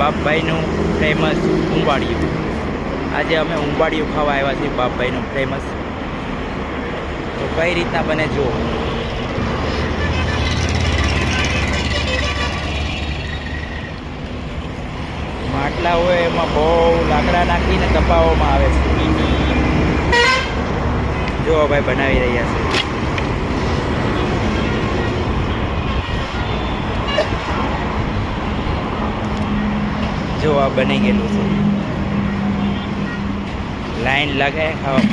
બાપભાઈનું famous ઉંબાડિયું. આજે અમે ઉંબાડિયું ખાવા આવ્યા છીએ બાપભાઈનું ફેમસ તો કઈ રીતના બને જુઓ. માટલા હોય એમાં બહુ લાકડા નાખીને તપાવવામાં આવે છે. જો ભાઈ બનાવી રહ્યા છે. જો આ બની ગયેલું છે. લાઈન લગાય ખાવા.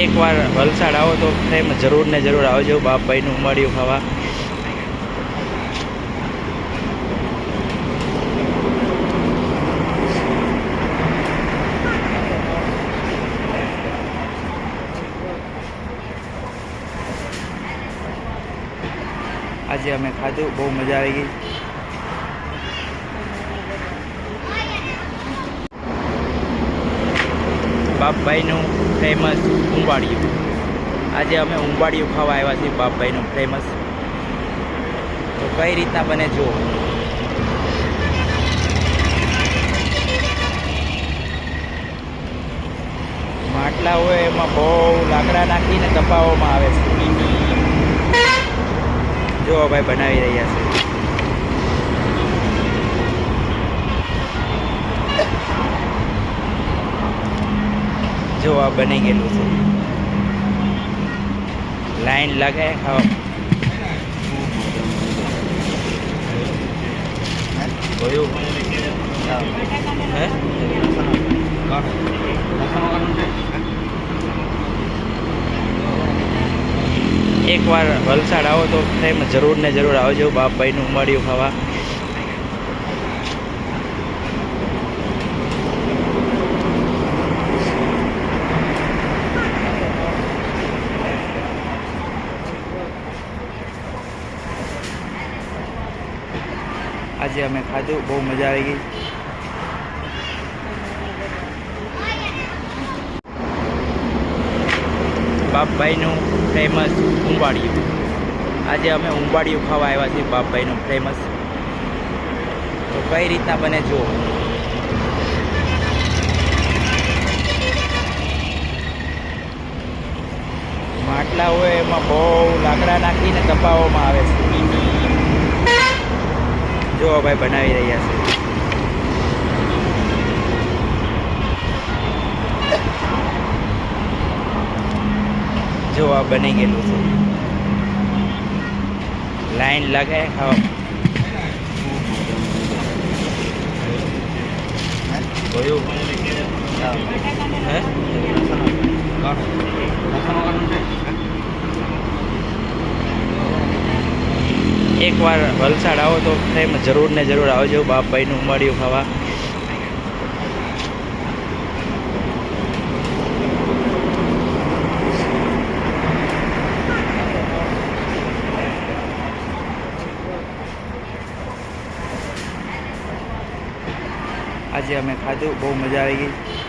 એકવાર વલસાડ આવો તો ફ્રેમ જરૂર ને જરૂર આવજો. બાપભાઈનું ઉમાડ્યું ખાવા. આજે અમે ખાધું, બહુ મજા આવી ગઈ. બાપભાઈનું ફેમસ ઉંબાડિયું. આજે અમે ઉંબાડિયું ખાવા આવ્યા છીએ બાપભાઈનું ફેમસ તો કઈ રીતના બને જુઓ. માટલા હોય એમાં બહુ લાકડા નાખીને તપાવવામાં આવે છે. જો ભાઈ બનાવી રહ્યા છે. જો આ બની ગયેલું છે. લાઈન લાગે ખાવા. હે? એકવાર વલસાડ આવો તો ફ્રેમ જરૂર ને જરૂર આવજો બાપભાઈનું ઉમાડ્યું ખાવા. આજે અમે ખાધું, બહુ મજા આવી ગઈ. બાપભાઈનું ફેમસ ઉંબાડિયું. આજે અમે ઉંબાડિયું ખાવા આવ્યા છીએ બાપભાઈનું ફેમસ તો કઈ રીતના બને જુઓ. માટલા હોય એમાં બહુ લાકડા નાખીને તપાવવામાં આવે છે. જો ભાઈ બનાવી રહ્યા છે. જો બની ગયેલું છે. લાઈન લગાય ખાવા. એકવાર વલસાડ આવો તો ફ્રેમ જરૂર ને જરૂર આવજો, બાપભાઈનું મળ્યું ખાવા. આજે અમે ખાધું બહુ મજા આવી ગઈ.